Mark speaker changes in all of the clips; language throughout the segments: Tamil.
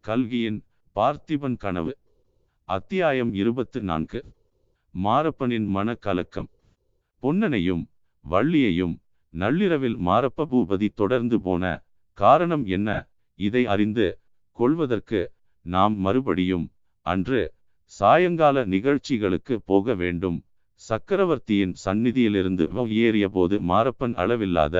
Speaker 1: கல்கியின் பார்த்திபன் கனவு அத்தியாயம் இருபத்து நான்கு மாரப்பனின் மனக்கலக்கம். பொன்னனையும் வள்ளியையும் நள்ளிரவில் மாரப்ப பூபதி தொடர்ந்து போன காரணம் என்ன? இதை அறிந்து கொள்வதற்கு நாம் மறுபடியும் அன்று சாயங்கால நிகழ்ச்சிகளுக்கு போக வேண்டும். சக்கரவர்த்தியின் சந்நிதியிலிருந்து ஏறிய போது மாரப்பன் அளவில்லாத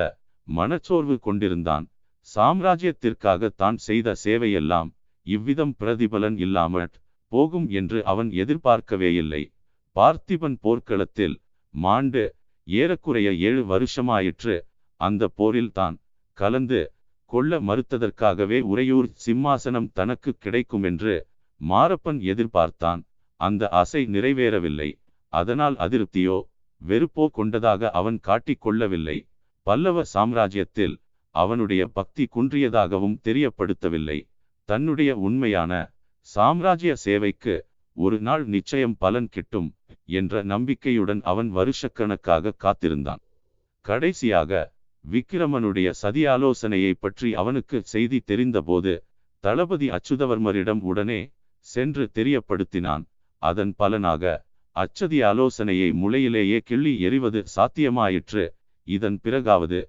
Speaker 1: மனச்சோர்வு கொண்டிருந்தான். சாம்ராஜ்யத்திற்காக தான் செய்த சேவையெல்லாம் இவ்விதம் பிரதிபலன் இல்லாமல் போகும் என்று அவன் எதிர்பார்க்கவே இல்லை. பார்த்திபன் போர்க்களத்தில் மாண்டு ஏறக்குறைய ஏழு வருஷமாயிற்று. அந்த போரில் தான் கலந்து கொள்ள மறுத்ததற்காகவே உறையூர் சிம்மாசனம் தனக்கு கிடைக்கும் என்று மாரப்பன் எதிர்பார்த்தான். அந்த ஆசை நிறைவேறவில்லை. அதனால் அதிருப்தியோ வெறுப்போ கொண்டதாக அவன் காட்டிக் கொள்ளவில்லை. பல்லவ சாம்ராஜ்யத்தில் அவனுடைய பக்தி குன்றியதாகவும் தெரியப்படுத்தவில்லை. தன்னுடைய உண்மையான சாம்ராஜ்ய சேவைக்கு ஒரு நாள் நிச்சயம் பலன் கிட்டும் என்ற நம்பிக்கையுடன் அவன் வருஷக்கணக்காக காத்திருந்தான். கடைசியாக விக்கிரமனுடைய சதியாலோசனையை பற்றி அவனுக்கு செய்தி தெரிந்தபோது தளபதி அச்சுதவர்மரிடம் உடனே சென்று தெரியப்படுத்தினான். அதன் பலனாக அச்சதி ஆலோசனையை முளையிலேயே கிள்ளி எறிவது சாத்தியமாயிற்று. இதன் பிறகாவது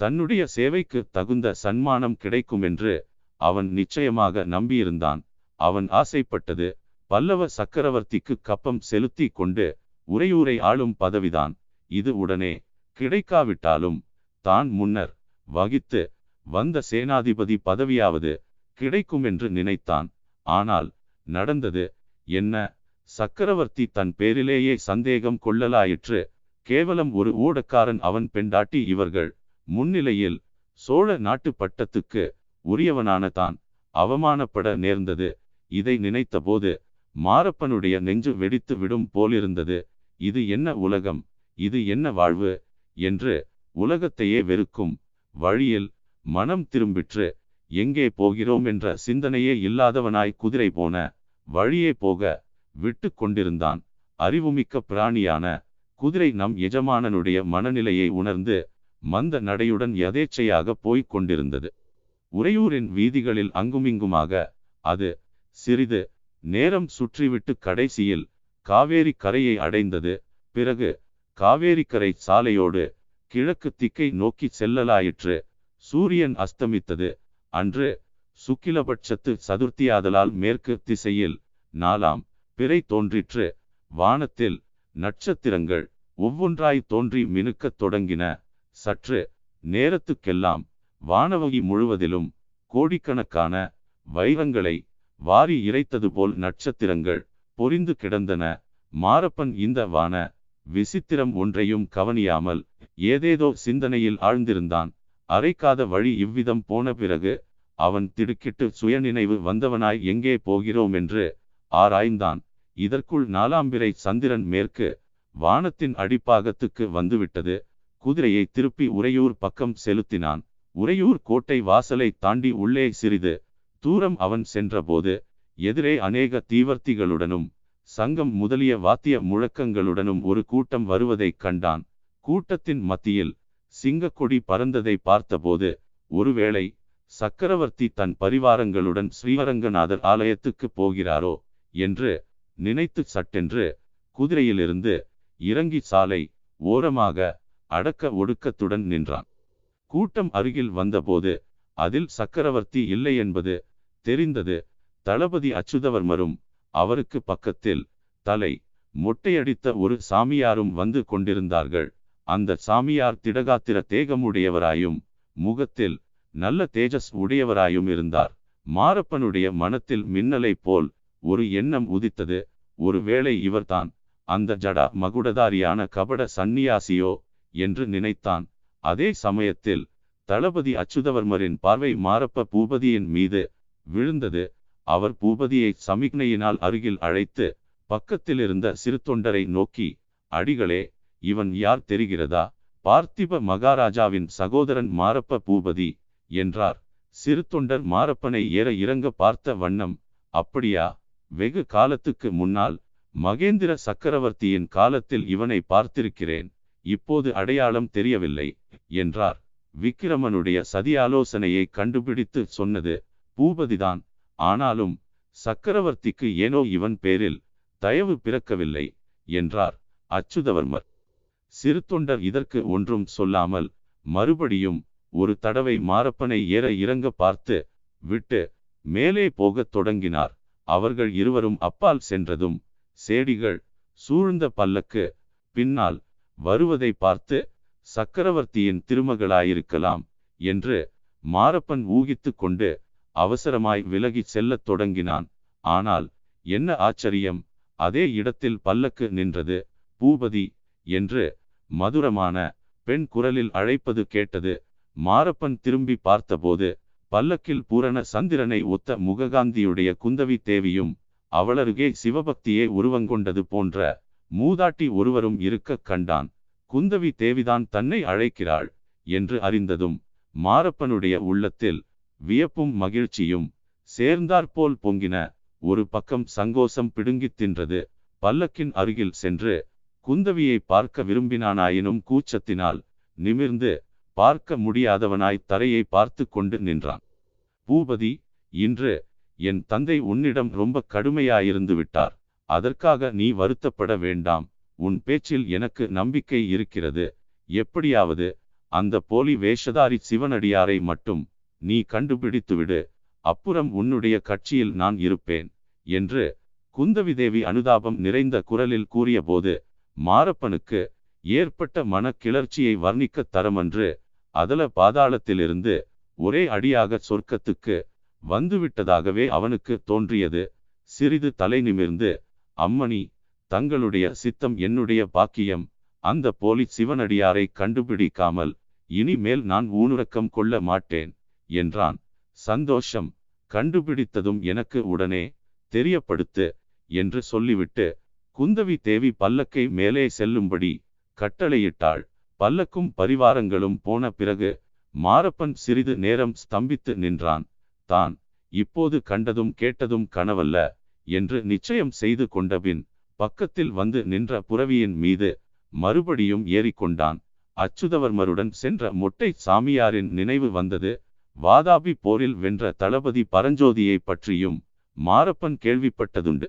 Speaker 1: தன்னுடைய சேவைக்கு தகுந்த சன்மானம் கிடைக்கும் என்று அவன் நிச்சயமாக நம்பியிருந்தான். அவன் ஆசைப்பட்டது பல்லவ சக்கரவர்த்திக்கு கப்பம் செலுத்தி கொண்டு உரையூரை ஆளும் பதவிதான். இது உடனே கிடைக்காவிட்டாலும் தான் முன்னர் வகித்து வந்த சேனாதிபதி பதவியாவது கிடைக்கும் என்று நினைத்தான். ஆனால் நடந்தது என்ன? சக்கரவர்த்தி தன் பேரிலேயே சந்தேகம் கொள்ளலாயிற்று. கேவலம் ஒரு ஊடக்காரன் அவன் பெண்டாட்டி இவர்கள். முன்னிலையில் சோழ நாட்டு பட்டத்துக்கு உரியவனான தான். அவமானப்பட நேர்ந்தது. இதை நினைத்தபோது மாரப்பனுடைய நெஞ்சு வெடித்து விடும் போலிருந்தது. இது என்ன உலகம்? இது என்ன வாழ்வு? என்று உலகத்தையே வெறுக்கும் வழியில் மனம் திரும்பிற்று. எங்கே போகிறோம் என்ற சிந்தனையே இல்லாதவனாய் குதிரை போன வழியே போக விட்டு கொண்டிருந்தான். அறிவுமிக்க பிராணியான குதிரை நம் எஜமானனுடைய மனநிலையை உணர்ந்து மந்த நடையுடன் எதேச்சையாக போய்க் கொண்டிருந்தது. உறையூரின் வீதிகளில் அங்குமிங்குமாக அது சிறிது நேரம் சுற்றிவிட்டு கடைசியில் காவேரி கரையை அடைந்தது. பிறகு காவேரிக்கரை சாலையோடு கிழக்கு திக்கை நோக்கி செல்லலாயிற்று. சூரியன் அஸ்தமித்தது. அன்று சுக்கிலபட்சத்து சதுர்த்தியாதலால் மேற்கு திசையில் நாலாம் பிறை தோன்றிற்று. வானத்தில் நட்சத்திரங்கள் ஒவ்வொன்றாய் தோன்றி மினுக்கத் தொடங்கின. சற்று நேரத்துக்கெல்லாம் வானவகி முழுவதிலும் கோடிக்கணக்கான வைரங்களை வாரி இறைத்தது போல் நட்சத்திரங்கள் பொறிந்து கிடந்தன. மாரப்பன் இந்த வான விசித்திரம் ஒன்றையும் கவனியாமல் ஏதேதோ சிந்தனையில் ஆழ்ந்திருந்தான். அரைக்காத வழி இவ்விதம் போன பிறகு அவன் திடுக்கிட்டு சுயநினைவு வந்தவனாய் எங்கே போகிறோம் என்று ஆராய்ந்தான். இதற்குள் நாலாம்பிரை சந்திரன் மேற்கு வானத்தின் அடிப்பாகத்துக்கு வந்துவிட்டது. குதிரையை திருப்பி உறையூர் பக்கம் செலுத்தினான். உறையூர் கோட்டை வாசலை தாண்டி உள்ளே சிறிது தூரம் அவன் சென்றபோது எதிரே அநேக தீவர்த்திகளுடனும் சங்கம் முதலிய வாத்திய முழக்கங்களுடனும் ஒரு கூட்டம் வருவதைக் கண்டான். கூட்டத்தின் மத்தியில் சிங்கக்கொடி பறந்ததை பார்த்தபோது ஒருவேளை சக்கரவர்த்தி தன் பரிவாரங்களுடன் ஸ்ரீவரங்கநாதர் ஆலயத்துக்கு போகிறாரோ? என்று நினைத்து சட்டென்று குதிரையிலிருந்து இறங்கி சாலை ஓரமாக அடக்க ஒடுக்கத்துடன் நின்றான். கூட்டம் அருகில் வந்தபோது அதில் சக்கரவர்த்தி இல்லை என்பது தெரிந்தது. தளபதி அச்சுதவர்மரும் அவருக்கு பக்கத்தில் தலை மொட்டையடித்த ஒரு சாமியாரும் வந்து கொண்டிருந்தார்கள். அந்த சாமியார் திடகாத்திர தேகமுடையவராயும் முகத்தில் நல்ல தேஜஸ் உடையவராயும் இருந்தார். மாரப்பனுடைய மனத்தில் மின்னலை போல் ஒரு எண்ணம் உதித்தது. ஒருவேளை இவர்தான் அந்த ஜடா மகுடதாரியான கபட சந்நியாசியோ என்று நினைத்தான். அதே சமயத்தில் தளபதி அச்சுதவர்மரின் பார்வை மாரப்ப பூபதியின் மீது விழுந்தது. அவர் பூபதியை சமிக்னையினால் அருகில் அழைத்து பக்கத்தில் இருந்த சிறு தொண்டரை நோக்கி அடிகளே இவன் யார் தெரிகிறதா? பார்த்திப மகாராஜாவின் சகோதரன் மாரப்ப பூபதி என்றார். சிறு தொண்டர் மாரப்பனை ஏற இறங்க பார்த்த வண்ணம் அப்படியா? வெகு காலத்துக்கு முன்னால் மகேந்திர சக்கரவர்த்தியின் காலத்தில் இவனை பார்த்திருக்கிறேன். இப்போது அடையாளம் தெரியவில்லை என்றார். விக்கிரமனுடைய சதியாலோசனையை கண்டுபிடித்து சொன்னது பூபதிதான். ஆனாலும் சக்கரவர்த்திக்கு ஏனோ இவன் பேரில் தயவு பிறக்கவில்லை என்றார் அச்சுதவர்மர். சிறு தொண்டர் இதற்கு ஒன்றும் சொல்லாமல் மறுபடியும் ஒரு தடவை மாரப்பனை ஏற இறங்க பார்த்து விட்டு மேலே போகத் தொடங்கினார். அவர்கள் இருவரும் அப்பால் சென்றதும் சேடிகள் சூழ்ந்த பல்லக்கு பின்னால் வருவதை பார்த்து சக்கரவர்த்தியின் திருமகளாயிருக்கலாம் என்று மாரப்பன் ஊகித்து கொண்டு அவசரமாய் விலகி செல்லத் தொடங்கினான். ஆனால் என்ன ஆச்சரியம் அதே இடத்தில் பல்லக்கு நின்றது பூபதி என்று மதுரமான பெண் குரலில் அழைப்பது கேட்டது. மாரப்பன் திரும்பி பார்த்தபோது பல்லக்கில் பூரண சந்திரனை ஒத்த முககாந்தியுடைய குந்தவி தேவியும் அவளருகே சிவபக்தியே உருவங்கொண்டது போன்ற மூதாட்டி ஒருவரும் இருக்க கண்டான். குந்தவி தேவிதான் தன்னை அழைக்கிறாள் என்று அறிந்ததும் மாரப்பனுடைய உள்ளத்தில் வியப்பும் மகிழ்ச்சியும் சேர்ந்தாற்போல் பொங்கின ஒரு பக்கம் சங்கோசம் பிடுங்கித் தின்றது. பல்லக்கின் அருகில் சென்று குந்தவியை பார்க்க விரும்பினானாயினும் கூச்சத்தினால் நிமிர்ந்து பார்க்க முடியாதவனாய் தரையை பார்த்து கொண்டு நின்றான். பூபதி இன்று என் தந்தை உன்னிடம் ரொம்ப கடுமையாயிருந்து விட்டார். அதற்காக நீ வருத்தப்பட வேண்டாம். உன் பேச்சில் எனக்கு நம்பிக்கை இருக்கிறது. எப்படியாவது அந்த போலி வேஷதாரி சிவனடியாரை மட்டும் நீ கண்டுபிடித்துவிடு அப்புறம் உன்னுடைய கட்சியில் நான் இருப்பேன் என்று குந்தவிதேவி அனுதாபம் நிறைந்த குரலில் கூறியபோது மாரப்பனுக்கு ஏற்பட்ட மனக்கிளர்ச்சியை வர்ணிக்க தரமன்று அதல பாதாளத்திலிருந்து ஒரே அடியாக சொர்க்கத்துக்கு வந்துவிட்டதாகவே அவனுக்கு தோன்றியது. சிறிது தலை நிமிர்ந்து அம்மணி தங்களுடைய சித்தம் என்னுடைய பாக்கியம். அந்த போலி சிவனடியாரை கண்டுபிடிக்காமல் இனிமேல் நான் ஊனுறக்கம் கொள்ள மாட்டேன் என்றான். சந்தோஷம். கண்டுபிடித்ததும் எனக்கு உடனே தெரியப்படுத்து என்று சொல்லிவிட்டு குந்தவி தேவி பல்லக்கை மேலே செல்லும்படி கட்டளையிட்டாள். பல்லக்கும் பரிவாரங்களும் போன பிறகு மாரப்பன் சிறிது நேரம் ஸ்தம்பித்து நின்றான். தான் இப்போது கண்டதும் கேட்டதும் கனவல்ல என்று நிச்சயம் செய்து கொண்டபின் பக்கத்தில் வந்து நின்ற புறவியின் மீது மறுபடியும் ஏறிக்கொண்டான். அச்சுதவர்மருடன் சென்ற மொட்டை சாமியாரின் நினைவு வந்தது. வாதாபி போரில் வென்ற தளபதி பரஞ்சோதியை பற்றியும் மாரப்பன் கேள்விப்பட்டதுண்டு.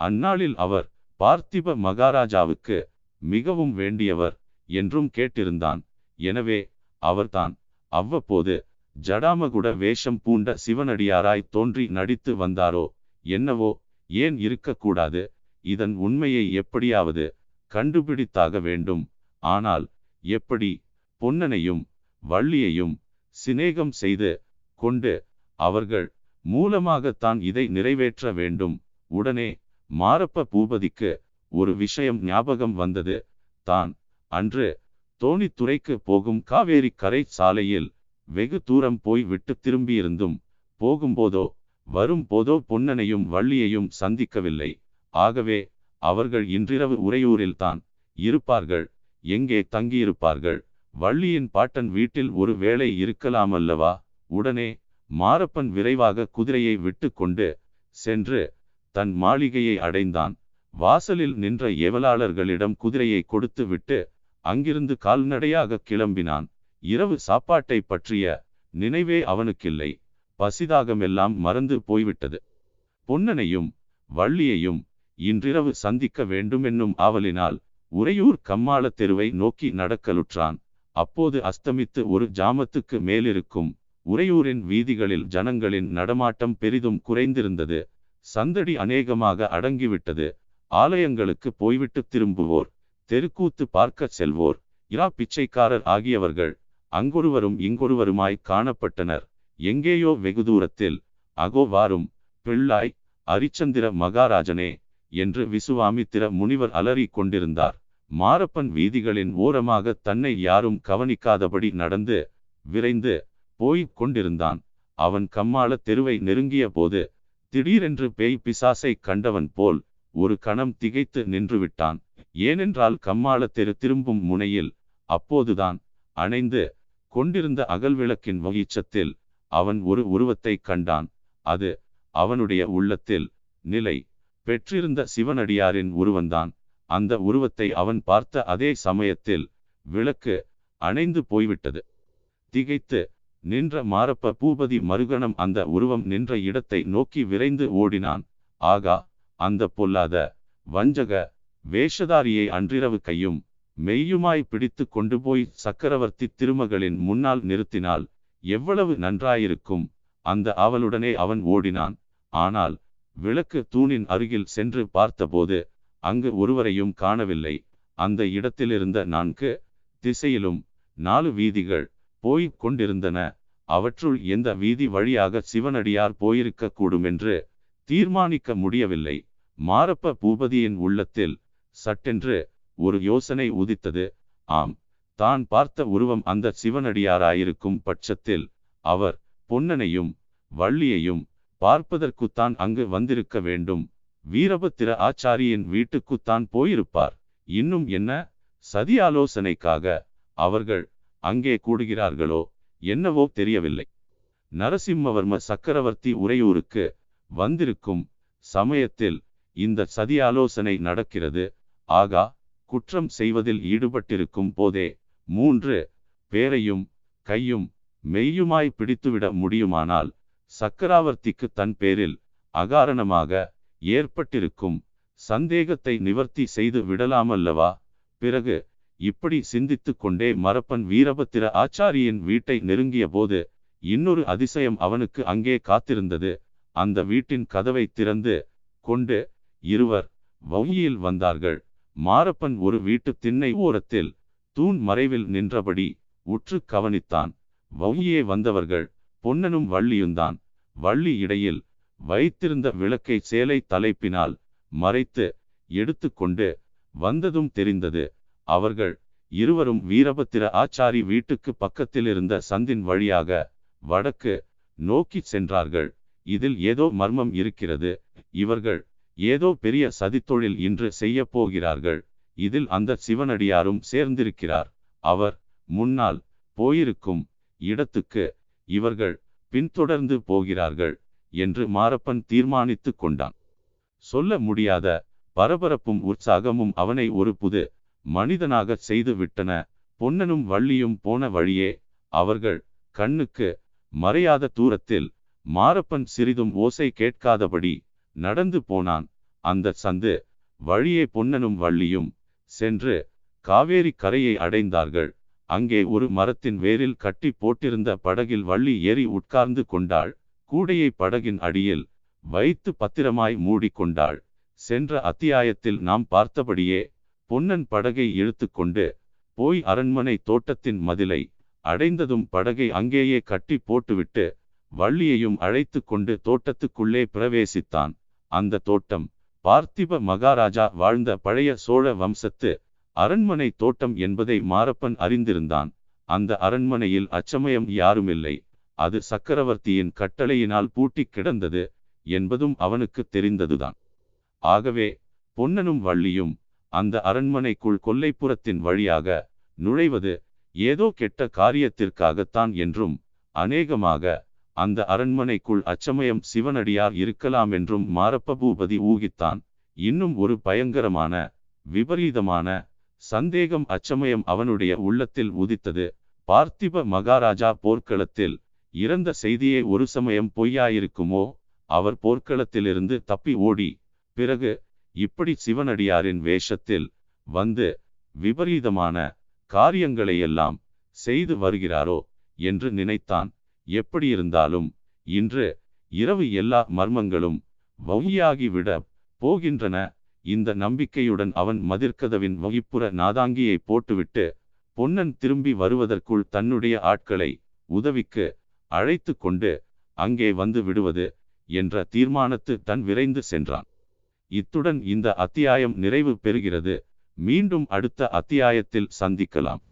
Speaker 1: அந்நாளில் அவர் பார்த்திப மகாராஜாவுக்கு மிகவும் வேண்டியவர். என்றும் கேட்டிருந்தான். எனவே அவர்தான். அவ்வப்போது ஜடாமகுட வேஷம் பூண்ட சிவனடியாராய் தோன்றி நடித்து வந்தாரோ என்னவோ ஏன் இருக்கக்கூடாது? இதன் உண்மையை எப்படியாவது கண்டுபிடித்தாக வேண்டும். ஆனால் எப்படி? பொன்னனையும் வள்ளியையும் சிநேகம் செய்து கொண்டு அவர்கள் மூலமாகத்தான் இதை நிறைவேற்ற வேண்டும். உடனே மாரப்ப பூபதிக்கு ஒரு விஷயம் ஞாபகம் வந்தது. தான் அன்று தோணித்துறைக்கு போகும் காவேரி கரை சாலையில் வெகு தூரம் போய் விட்டு திரும்பியிருந்தும் போகும்போதோ வரும் போதோ பொன்னனையும் வள்ளியையும் சந்திக்கவில்லை. ஆகவே அவர்கள் இன்றிரவு உறையூரில்தான் இருப்பார்கள். எங்கே தங்கியிருப்பார்கள்? வள்ளியின் பாட்டன் வீட்டில் ஒரு வேளை இருக்கலாமல்லவா? உடனே மாரப்பன் விரைவாக குதிரையை விட்டு கொண்டு சென்று தன் மாளிகையை அடைந்தான். வாசலில் நின்ற ஏவலாளர்களிடம் குதிரையை கொடுத்து விட்டு அங்கிருந்து கால்நடையாக கிளம்பினான். இரவு சாப்பாட்டை பற்றிய நினைவே அவனுக்கில்லை. பசிதாகமெல்லாம் மறந்து போய்விட்டது. பொன்னனையும் வள்ளியையும் இன்றிரவு சந்திக்க வேண்டுமென்னும் ஆவலினால் உறையூர் கம்மாள தெருவை நோக்கி நடக்கலுற்றான். அப்போது அஸ்தமித்து ஒரு ஜாமத்துக்கு மேலிருக்கும் உறையூரின் வீதிகளில் ஜனங்களின் நடமாட்டம் பெரிதும் குறைந்திருந்தது. சந்தடி அநேகமாக அடங்கிவிட்டது. ஆலயங்களுக்கு போய்விட்டு திரும்புவோர் தெருக்கூத்து பார்க்க செல்வோர். இரா பிச்சைக்காரர் ஆகியவர்கள் அங்கொருவரும் இங்கொருவருமாய் காணப்பட்டனர். எங்கேயோ வெகு தூரத்தில் அகோ வாரும் பிள்ளாய் அரிச்சந்திர மகாராஜனே என்று விசுவாமித்திர முனிவர் அலறி கொண்டிருந்தார். மாரப்பன் வீதிகளின் ஓரமாக தன்னை யாரும் கவனிக்காதபடி நடந்து விரைந்து போய்க் கொண்டிருந்தான். அவன் கம்மாள தெருவை நெருங்கிய போது திடீரென்று பேய் பிசாசை கண்டவன் போல் ஒரு கணம் திகைத்து நின்றுவிட்டான். ஏனென்றால் கம்மாள தெரு திரும்பும் முனையில் அப்போதுதான் அணைந்து கொண்டிருந்த அகல்விளக்கின் வகிச்சத்தில் அவன் ஒரு உருவத்தை கண்டான். அது அவனுடைய உள்ளத்தில் நிலை பெற்றிருந்த சிவனடியாரின் உருவந்தான் அந்த உருவத்தை அவன் பார்த்த அதே சமயத்தில் விளக்கு அணைந்து போய்விட்டது. திகைத்து நின்ற மாரப்ப பூபதி மறுகணம் அந்த உருவம் நின்ற இடத்தை நோக்கி விரைந்து ஓடினான். ஆகா அந்த பொல்லாத வஞ்சக வேஷதாரியை அன்றிரவு கையும் மெய்யுமாய் பிடித்து கொண்டு போய் சக்கரவர்த்தி திருமகளின் முன்னால் நிறுத்தினால் எவ்வளவு நன்றாயிருக்கும். அந்த ஆவலுடனே அவன் ஓடினான். ஆனால் விளக்கு தூணின் அருகில் சென்று பார்த்தபோது அங்கு ஒருவரையும் காணவில்லை. அந்த இடத்திலிருந்த நான்கு திசையிலும் நாலு வீதிகள் போய்க் கொண்டிருந்தன. அவற்றுள் எந்த வீதி வழியாக சிவனடியார் போயிருக்க கூடுமென்று தீர்மானிக்க முடியவில்லை. மாரப்ப பூபதியின் உள்ளத்தில் சட்டென்று ஒரு யோசனை உதித்தது. ஆம் தான் பார்த்த உருவம் அந்த சிவனடியாராயிருக்கும் பட்சத்தில் அவர் பொன்னனையும் வள்ளியையும் பார்ப்பதற்குத்தான் அங்கு வந்திருக்க வேண்டும். வீரபத்திர ஆச்சாரியின் வீட்டுக்குத்தான் போயிருப்பார். இன்னும் என்ன? சதி ஆலோசனைக்காக அவர்கள் அங்கே கூடுகிறார்களோ என்னவோ தெரியவில்லை. நரசிம்மவர்ம சக்கரவர்த்தி உறையூருக்கு வந்திருக்கும் சமயத்தில் இந்த சதி ஆலோசனை நடக்கிறது. ஆகா குற்றம் செய்வதில் ஈடுபட்டிருக்கும் போதே மூன்று பேரையும் கையும் மெய்யுமாய் பிடித்துவிட முடியுமானால் சக்கராவர்த்திக்கு தன் பேரில் அகாரணமாக ஏற்பட்டிருக்கும் சந்தேகத்தை நிவர்த்தி செய்து விடலாமல்லவா? பிறகு இப்படி சிந்தித்து கொண்டே மரப்பன் வீரபத்திர ஆச்சாரியின் வீட்டை நெருங்கிய போது இன்னொரு அதிசயம் அவனுக்கு அங்கே காத்திருந்தது. அந்த வீட்டின் கதவை திறந்து கொண்டு இருவர் வௌயியில் வந்தார்கள். மாரப்பன் ஒரு வீட்டு திண்ணை ஓரத்தில் தூண் மறைவில் நின்றபடி உற்று கவனித்தான். வவுயே வந்தவர்கள் பொன்னனும் வள்ளியுந்தான். வள்ளி இடையில் வைத்திருந்த விளக்கை சேலை தலைப்பினால் மறைத்து எடுத்துக்கொண்டு வந்ததும் தெரிந்தது அவர்கள் இருவரும் வீரபத்திர ஆச்சாரி வீட்டுக்கு பக்கத்தில் இருந்த சந்தின் வழியாக வடக்கு நோக்கி சென்றார்கள். இதில் ஏதோ மர்மம் இருக்கிறது. இவர்கள் ஏதோ பெரிய சதித்தொழில் இன்று செய்யப்போகிறார்கள் இதில் அந்த சிவனடியாரும் சேர்ந்திருக்கிறார். அவர் முன்னால் போயிருக்கும் இடத்துக்கு இவர்கள் பின்தொடர்ந்து போகிறார்கள் என்று மாரப்பன் தீர்மானித்து கொண்டான். சொல்ல முடியாத பரபரப்பும் உற்சாகமும் அவனை ஒரு புது மனிதனாக செய்து விட்டன. பொன்னனும் வள்ளியும் போன வழியே அவர்கள் கண்ணுக்கு மறையாத தூரத்தில் மாரப்பன் சிறிதும் ஓசை கேட்காதபடி நடந்து போனான். அந்த சந்து வழியே பொன்னனும் வள்ளியும் சென்று காவேரி கரையை அடைந்தார்கள். அங்கே ஒரு மரத்தின் வேரில் கட்டி போட்டிருந்த படகில் வள்ளி ஏறி உட்கார்ந்து கொண்டாள். கூடையை படகின் அடியில் வைத்து பத்திரமாய் மூடிக்கொண்டாள். சென்ற அத்தியாயத்தில் நாம் பார்த்தபடியே பொன்னன் படகை இழுத்துக்கொண்டு போய் அரண்மனை தோட்டத்தின் மதிலை அடைந்ததும் படகை அங்கேயே கட்டி போட்டுவிட்டு வள்ளியையும் அழைத்து கொண்டு தோட்டத்துக்குள்ளே பிரவேசித்தான். அந்த தோட்டம். பார்த்திப மகாராஜா வாழ்ந்த பழைய சோழ வம்சத்து அரண்மனை தோட்டம் என்பதை மாரப்பன் அறிந்திருந்தான். அந்த அரண்மனையில் அச்சமயம் யாருமில்லை. அது சக்கரவர்த்தியின் கட்டளையினால் பூட்டி கிடந்தது என்பதும் அவனுக்கு தெரிந்ததுதான். ஆகவே பொன்னனும் வள்ளியும் அந்த அரண்மனைக்குள் கொல்லைப்புறத்தின் வழியாக நுழைவது ஏதோ கெட்ட காரியத்திற்காகத்தான் என்றும் அநேகமாக அந்த அரண்மனைக்குள் அச்சமயம் சிவனடியார் இருக்கலாம் என்றும் மாரப்ப பூபதி ஊகித்தான். இன்னும் ஒரு பயங்கரமான விபரீதமான சந்தேகம் அச்சமயம் அவனுடைய உள்ளத்தில் உதித்தது. பார்த்திப மகாராஜா போர்க்களத்தில் இறந்த செய்தியே ஒரு சமயம் பொய்யாயிருக்குமோ? அவர் போர்க்களத்திலிருந்து தப்பி ஓடி பிறகு இப்படி சிவனடியாரின் வேஷத்தில் வந்து விபரீதமான காரியங்களையெல்லாம் செய்து வருகிறாரோ என்று நினைத்தான். எப்படியிருந்தாலும் இன்று இரவு எல்லா மர்மங்களும் வௌயாகிவிட போகின்றன. இந்த நம்பிக்கையுடன் அவன் மதிர்கதவின் வகிப்புற நாதாங்கியை போட்டுவிட்டு பொன்னன் திரும்பி வருவதற்குள் தன்னுடைய ஆட்களை உதவிக்கு அழைத்து கொண்டு அங்கே வந்து விடுவது என்ற தீர்மானத்து தன் விரைந்து சென்றான். இத்துடன் இந்த அத்தியாயம் நிறைவு பெறுகிறது. மீண்டும் அடுத்த அத்தியாயத்தில் சந்திக்கலாம்.